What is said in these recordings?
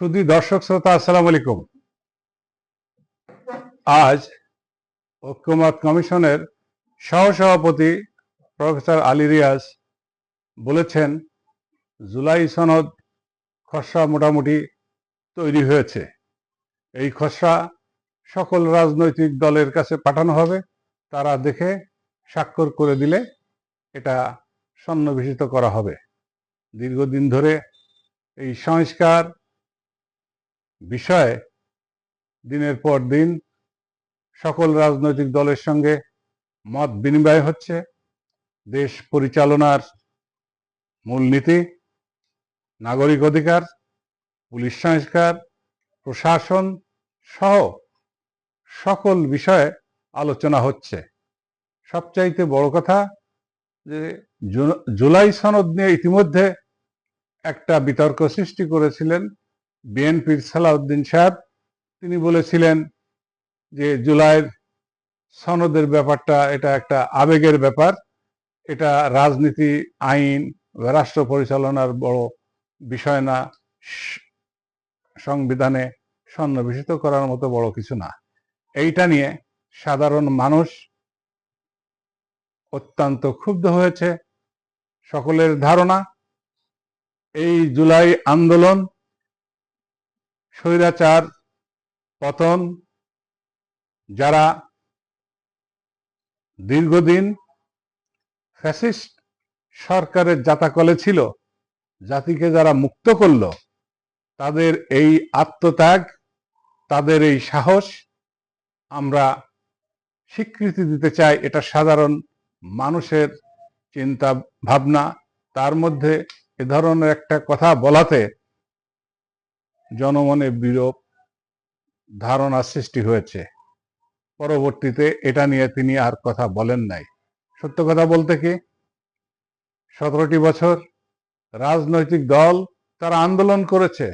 শুধু দর্শক শ্রোতা, আসসালাম আলাইকুম। আজ ঐক্যমত কমিশনের সহসভাপতি প্রফেসর আলী রিয়াজ বলেছেন, জুলাই সনদ খসড়া মোটামুটি তৈরি হয়েছে। এই খসড়া সকল রাজনৈতিক দলের কাছে পাঠানো হবে। তারা দেখে স্বাক্ষর করে দিলে এটা সন্নিবেশিত করা হবে। দীর্ঘদিন ধরে এই সংস্কার বিষয়ে দিনের পর দিন সকল রাজনৈতিক দলের সঙ্গে মত বিনিময় হচ্ছে, দেশ পরিচালনার মূলনীতি, নাগরিক অধিকার, পুলিশ সংস্কার, প্রশাসন সহ সকল বিষয়ে আলোচনা হচ্ছে। সবচাইতে বড় কথা যে জুলাই সনদ নিয়ে ইতিমধ্যে একটা বিতর্ক সৃষ্টি করেছিলেন বিএনপির সালাউদ্দিন সাহেব, তিনি বলেছিলেন যে জুলাইয়ের সনদের ব্যাপারটা এটা একটা আবেগের ব্যাপার। এটা রাজনীতি, আইন, রাষ্ট্র পরিচালনার বড় বিষয় না সংবিধানে সন্নিবেশিত করার মতো বড় কিছু না। এইটা নিয়ে সাধারণ মানুষ অত্যন্ত ক্ষুব্ধ হয়েছে। সকলের ধারণা, এই জুলাই আন্দোলন স্বৈরাচার পতন, যারা দীর্ঘদিন ফ্যাসিস্ট সরকারের জাতাকলে ছিল, জাতিকে যারা মুক্ত করল, তাদের এই আত্মত্যাগ, তাদের এই সাহস আমরা স্বীকৃতি দিতে চাই, এটা সাধারণ মানুষের চিন্তা ভাবনা। তার মধ্যে এ ধরনের একটা কথা বলাতে জনমনে বিরূপ ধারণা সৃষ্টি হয়েছে। পরবর্তীতে এটা নিয়ে তিনি আর কথা বলেন নাই। সত্য কথা বলতে কি? সতেরোটি বছর রাজনৈতিক দল তারা আন্দোলন করেছে।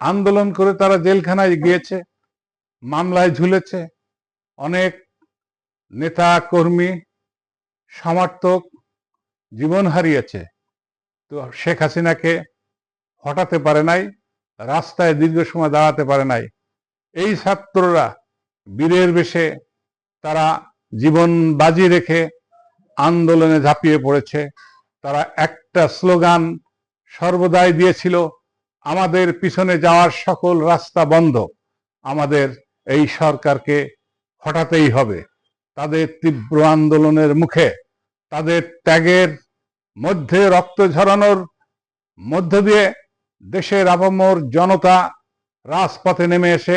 আন্দোলন করে তারা জেলখানায় গিয়েছে, মামলায় ঝুলেছে। অনেক নেতা, কর্মী, সমর্থক জীবন হারিয়েছে। তো শেখ হাসিনাকে হটাতে পারে নাই। রাস্তায় দীর্ঘ সময় দাঁড়াতে পারে নাই। এই ছাত্ররা বীরের বেশে তারা জীবন বাজি রেখে আন্দোলনে ঝাঁপিয়ে পড়েছে। তারা একটা স্লোগান সর্বদাই দিয়েছিল, আমাদের পিছনে যাওয়ার সকল রাস্তা বন্ধ। আমাদের এই সরকারকে হটাতেই হবে। তাদের তীব্র আন্দোলনের মুখে, তাদের ত্যাগের মধ্যে রক্ত ঝরানোর মধ্য দিয়ে দেশের আপামর জনতা রাজপথে নেমে এসে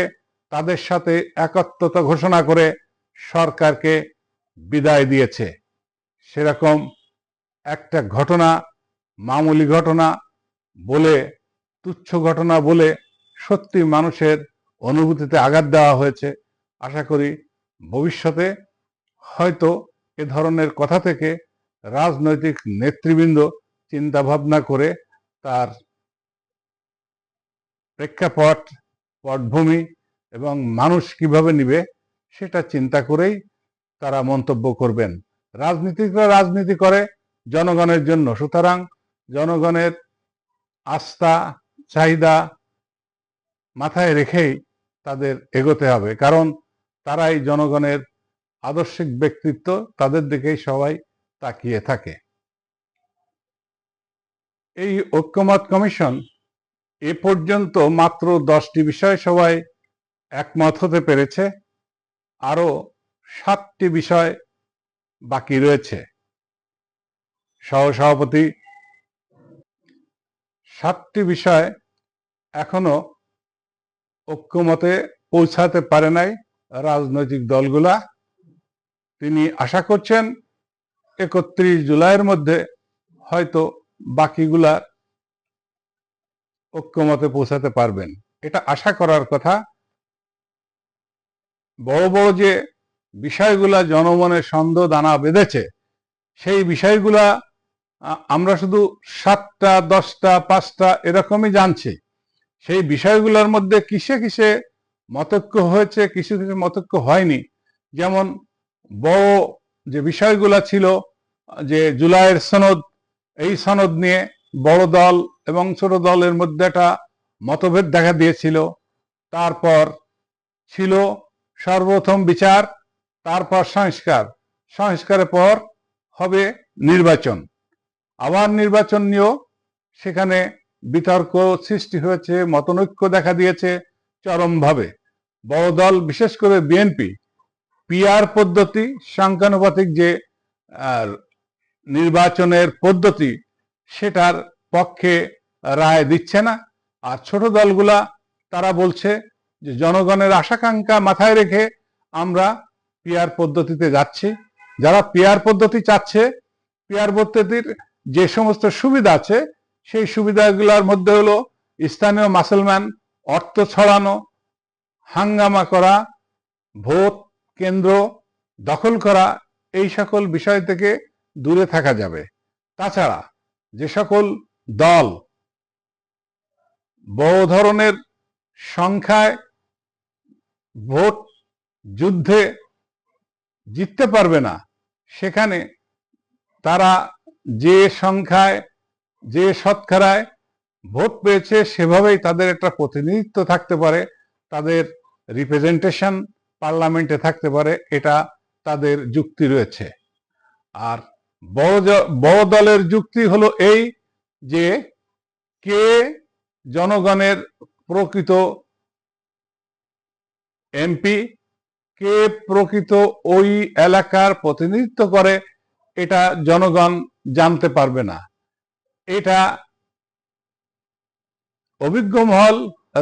তাদের সাথে একত্রতা ঘোষণা করে সরকারকে বিদায় দিয়েছে। সেরকম একটা ঘটনা, মামুলি ঘটনা বলে, তুচ্ছ ঘটনা বলে সত্যি মানুষের অনুভূতিতে আঘাত দেওয়া হয়েছে। আশা করি ভবিষ্যতে হয়তো এ ধরনের কথা থেকে রাজনৈতিক নেতৃবৃন্দ চিন্তা ভাবনা করে তার প্রেক্ষাপট, পটভূমি এবং মানুষ কীভাবে নিবে সেটা চিন্তা করেই তারা মন্তব্য করবেন। রাজনীতিকরা রাজনীতি করে জনগণের জন্য। সুতরাং জনগণের আস্থা, চাহিদা মাথায় রেখেই তাদের এগোতে হবে। কারণ তারাই জনগণের আদর্শিক ব্যক্তিত্ব, তাদের দিকেই সবাই তাকিয়ে থাকে। এই ঐক্যমত কমিশন এ পর্যন্ত মাত্র দশটি বিষয় সবাই একমত হতে পেরেছে। আরও সাতটি বিষয় বাকি রয়েছে। সহসভাপতি, সাতটি বিষয় এখনও ঐক্যমতে পৌঁছাতে পারে নাই রাজনৈতিক দলগুলা। তিনি আশা করছেন একত্রিশ জুলাইয়ের মধ্যে হয়তো বাকিগুলা ঐক্যমতে পৌঁছাতে পারবেন। এটা আশা করার কথা। বড় বড় যে বিষয়গুলা জনমনে সন্দেহ দানা বেঁধেছে, সেই বিষয়গুলা আমরা শুধু সাতটা, দশটা, পাঁচটা এরকমই জানছি। সেই বিষয়গুলোর মধ্যে কিসে কিসে মতৈক্য হয়েছে, কিছু কিছু মতৈক্য হয়নি। যেমন বড় যে বিষয়গুলো ছিল, যে জুলাইয়ের সনদ, এই সনদ নিয়ে বড় দল এবং ছোট দলের মধ্যে একটা মতভেদ দেখা দিয়েছিল। তারপর ছিল সর্বপ্রথম বিচার, তারপর সংস্কার। সংস্কারের পর হবে নির্বাচন। আবার নির্বাচন নিয়েও সেখানে বিতর্ক সৃষ্টি হয়েছে, মতনৈক্য দেখা দিয়েছে চরমভাবে। বড় দল, বিশেষ করে বিএনপি, পিআর পদ্ধতি, সংখ্যানুপাতিক যে নির্বাচনের পদ্ধতি, সেটার পক্ষে রায় দিচ্ছে না। আর ছোট দলগুলা তারা বলছে যে জনগণের আশাকাঙ্ক্ষা মাথায় রেখে আমরা পিআর পদ্ধতিতে যাচ্ছি। যারা পিআর পদ্ধতি চাচ্ছে পিআর পদ্ধতির যে সমস্ত সুবিধা আছে, সেই সুবিধাগুলোর মধ্যে হলো স্থানীয় মাসলম্যান অর্থ ছড়ানো, হাঙ্গামা করা, ভোট কেন্দ্র দখল করা, এই সকল বিষয় থেকে দূরে থাকা যাবে। তাছাড়া যে সকল দল। বড় ধরনের সংখ্যায় ভোট যুদ্ধে জিততে পারবে না। সেখানে তারা যে সংখ্যায়, যে শতকরায় ভোট পেয়েছে সেভাবেই তাদের একটা প্রতিনিধিত্ব থাকতে পারে, তাদের রিপ্রেজেন্টেশন পার্লামেন্টে থাকতে পারে, এটা তাদের যুক্তি রয়েছে। আর বড় বড় দলের যুক্তি হলো এই যে কে জনগণের প্রকৃত এমপি, কে প্রকৃত ওই এলাকার প্রতিনিধিত্ব করে, এটা জনগণ জানতে পারবে না। এটা অভিজ্ঞ মহল,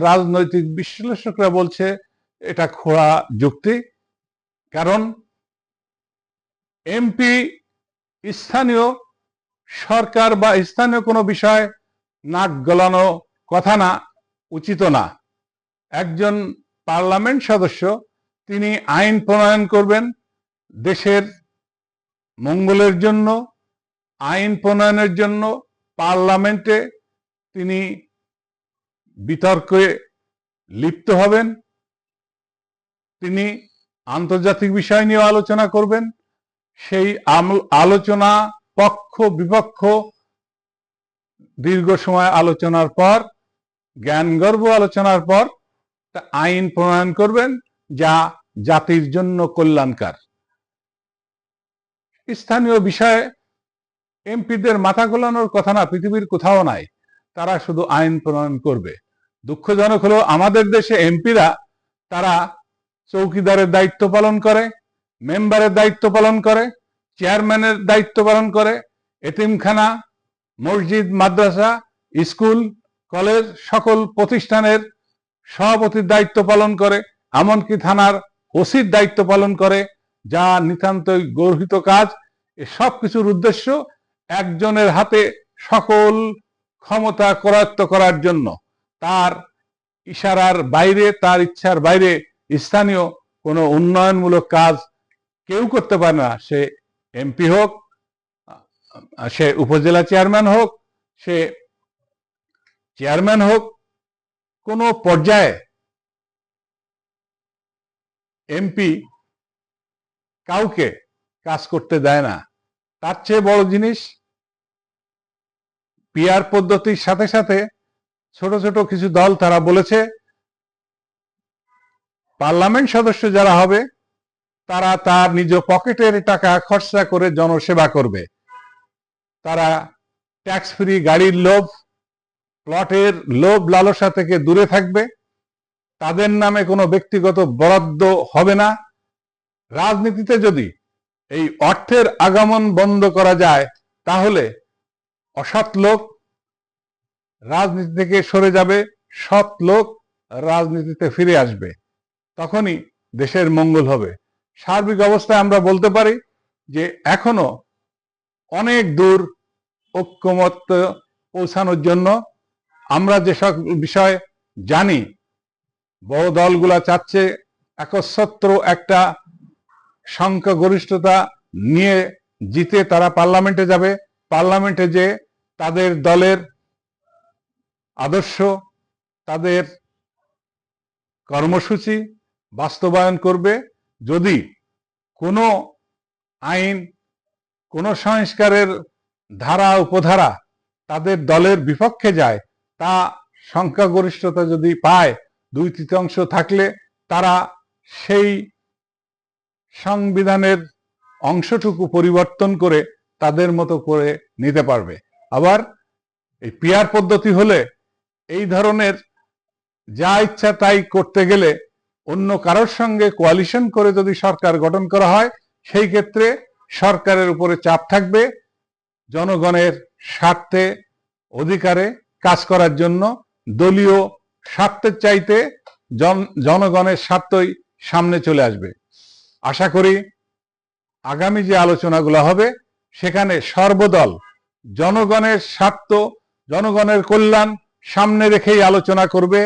রাজনৈতিক বিশ্লেষকরা বলছে, এটা খোড়া যুক্তি। কারণ এমপি স্থানীয় সরকার বা স্থানীয় কোনো বিষয় নাক গলানো কথা না, উচিত না। একজন পার্লামেন্ট সদস্য, তিনি আইন প্রণয়ন করবেন দেশের মঙ্গলের জন্য, আইন প্রণয়নের জন্য পার্লামেন্টে তিনি বিতর্কে লিপ্ত হবেন, তিনি আন্তর্জাতিক বিষয় নিয়ে আলোচনা করবেন, সেই আলোচনা পক্ষ বিপক্ষ দীর্ঘ সময় আলোচনার পর জ্ঞানগর্ভ আলোচনার পর আইন প্রণয়ন করবেন যা জাতির জন্য কল্যাণকার। স্থানীয় বিষয়ে এমপিদের মাথা গোলানোর কথা না, পৃথিবীর কোথাও নাই। তারা শুধু আইন প্রণয়ন করবে। দুঃখজনক হলো, আমাদের দেশে এমপিরা, তারা চৌকিদারের দায়িত্ব পালন করে, মেম্বারের দায়িত্ব পালন করে চেয়ারম্যানের দায়িত্ব পালন করে, এতিমখানা, মসজিদ, মাদ্রাসা, স্কুল, কলেজ, সকল প্রতিষ্ঠানের সভাপতির দায়িত্ব পালন করে, এমনকি থানার ওসির দায়িত্ব পালন করে, যা নিতান্তই গর্হিত কাজ। সব কিছুর উদ্দেশ্য একজনের হাতে সকল ক্ষমতা করায়ত্ত করার জন্য। তার ইশারার বাইরে, তার ইচ্ছার বাইরে স্থানীয় কোনো উন্নয়নমূলক কাজ কেউ করতে পারে না। সে এমপি হোক সে উপজেলা চেয়ারম্যান হোক, সে চেয়ারম্যান হোক, কোনো পর্যায়ে এমপি কাউকে কাজ করতে দেয় না। তার চেয়ে বড় জিনিস পিআর পদ্ধতির সাথে সাথে ছোট ছোট কিছু দল তারা বলেছে, পার্লামেন্ট সদস্য যারা হবে তারা তার নিজ পকেটের টাকা খরচা করে জনসেবা করবে। তারা ট্যাক্স ফ্রি গাড়ির লোভ প্লটের লোভ লালসা থেকে দূরে থাকবে। তাদের নামে কোনো ব্যক্তিগত বরাদ্দ হবে না। রাজনীতিতে যদি এই অর্থের আগমন বন্ধ করা যায়, তাহলে অসৎ লোক রাজনীতি থেকে সরে যাবে, সৎ লোক রাজনীতিতে ফিরে আসবে। তখনই দেশের মঙ্গল হবে। সার্বিক অবস্থায় আমরা বলতে পারি যে এখনও অনেক দূর ঐক্যমত্য পৌঁছানোর জন্য আমরা যেসব বিষয় জানি বড় দলগুলা চাচ্ছে একচ্ছত্র একটা সংখ্যাগরিষ্ঠতা নিয়ে জিতে তারা পার্লামেন্টে যাবে। পার্লামেন্টে যে তাদের দলের আদর্শ, তাদের কর্মসূচি বাস্তবায়ন করবে যদি কোনো আইন, কোনো সংস্কারের ধারা, উপধারা তাদের দলের বিপক্ষে যায়, তা সংখ্যাগরিষ্ঠতা যদি পায়, দুই তৃতীয়াংশ থাকলে তারা সেই সংবিধানের অংশটুকু পরিবর্তন করে তাদের মতো করে নিতে পারবে। আবার এই পিয়ার পদ্ধতি হলে এই ধরনের যা ইচ্ছা তাই করতে গেলে অন্য কারোর সঙ্গে কোয়ালিশন করে যদি সরকার গঠন করা হয়, সেই ক্ষেত্রে সরকারের উপরে চাপ থাকবে। জনগণের স্বার্থে, অধিকারে কাজ করার জন্য দলীয় স্বার্থের চাইতে জন, জনগণের স্বার্থই সামনে চলে আসবে। আশা করি আগামী যে আলোচনাগুলো হবে, সেখানে সর্বদল জনগণের স্বার্থ, জনগণের কল্যাণ সামনে রেখেই আলোচনা করবে।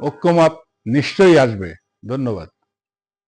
ঐক্যমত নিশ্চয়ই আসবে। ধন্যবাদ।